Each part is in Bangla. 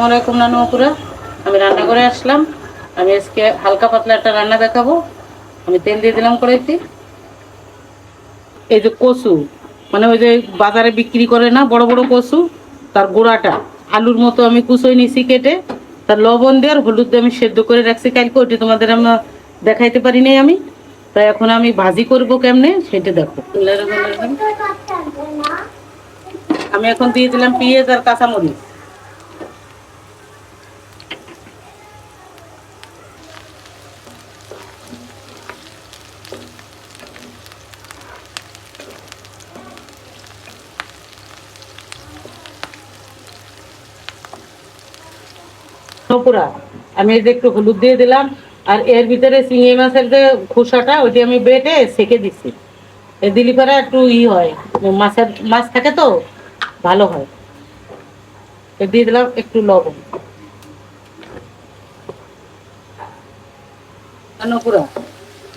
আসসালামু আলাইকুম নানু আপুরা। আমি রান্না করে আসলাম। আমি আজকে হালকা পাতলা একটা রান্না দেখাবো। আমি তেল দিয়ে দিলাম কড়াইতে। এই যে কচু মানে ওই যে বাজারে বিক্রি করে না, বড় বড় কচু, তার গোড়াটা, আলুর মতো আমি কুচোই নিছি কেটে, তার লবণ দিয়ে আর হলুদ দিয়ে আমি সেদ্ধ করে রাখছি। কালকে ওইটা তোমাদের আমরা দেখাইতে পারি নাই আমি। তাই এখন আমি ভাজি করব কেমনে, সেটা দেখো। আমি এখন দিয়ে দিলাম পেঁয়াজ আর কাঁচামরিচ। পুরা আমি এই যে একটু হলুদ দিয়ে দিলাম, আর এর ভিতরে চিংড়ি মাছের যে খোসাটা, ওইটি আমি বেটে সেকে দিছি। এ দিলি পরে একটু ই হয়, মাছের মাছ থাকে তো, ভালো হয়। দিয়ে দিলাম একটু লবণ।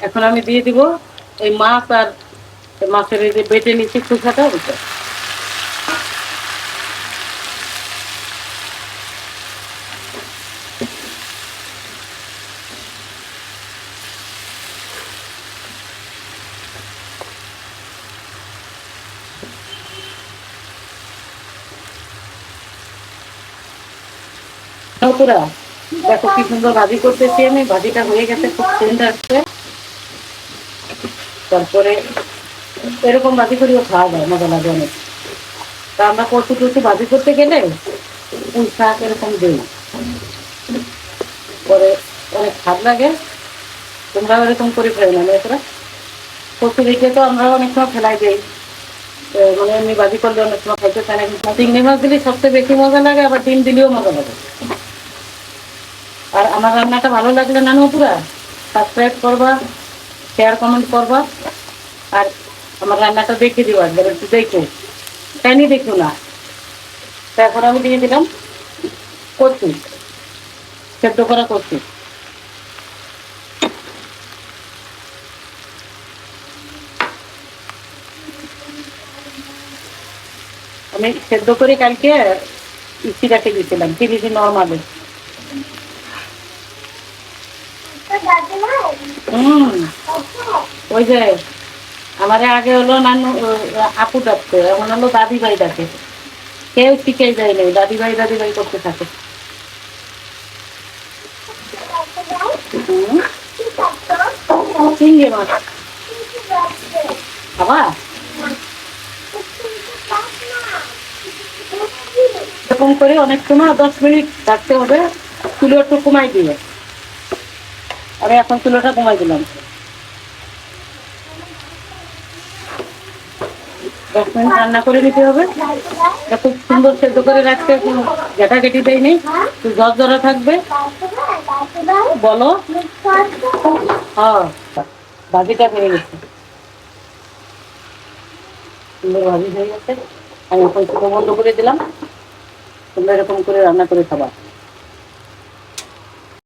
এখন আমি দিয়ে দিব এই মাছ আর মাছের এই যে বেটে নিচ্ছি খোসাটা, ওইটা। দেখো কি সুন্দর ভাজি করতেছি আমি। ভাজিটা হয়ে গেছে, খুব সেন্ট আসছে তারপরে এরকম ভাজি খাওয়া যায়, মজা লাগে অনেক। তা আমরা ভাজি করতে গেলে পুঁই শাক এরকম দিই। পরে অনেক লাগে। তোমরাও এরকম করে ফেলে না মেয়েরা কচু রেখে তো আমরা অনেক সময় ফেলাই দিই। মানে এমনি ভাজি করলে অনেক সময় খাইতে চায় না। চিংড়ি মাছ দিলে সবচেয়ে বেশি মজা লাগে, আবার ডিম দিলেও মজা লাগে। আমার রান্নাটা ভালো লাগলে নানু পুরা সাবস্ক্রাইব করবা শেয়ার কমেন্ট করবা, আর আমার রান্নাটা দেখে দিবা একবার, একটু দেখো। তাই নিয়ে দেখো না। তারপর আমি দিয়ে দিলাম কচু, সেদ্ধ করা কচু। আমি সেদ্ধ করে কালকে ইস্তি রাখে দিয়েছিলাম তিরিশে নর্মালে হুম। ওই যে, আমারে আগে হলো নানু আপু ডাকতো, এখন হলো দাদি ভাই ডাকে। কেউ শিখে যায় নাই দাদি ভাই দাদি ভাই করতে থাকে। চিংড়ি মাছ। বাবা। এরকম করে অনেক সময় দশ মিনিট রাখতে হবে চুলো একটু কমাই দিয়ে। আমি এখন চুলোটা কমাই দিলাম। দশ মিনিট রান্না করে নিতে হবে। খুব সুন্দর সেদ্ধ করে রাখতে কোনো ঘেটা ঘেটি দেয় নেই। একটু জরা থাকবে। বলো। হ্যাঁ। ভাজিটা হয়ে গেছে। সুন্দর ভাজি হয়ে গেছে। আমি এখন বন্ধ করে দিলাম। তোমরা এরকম করে রান্না করে খাবা।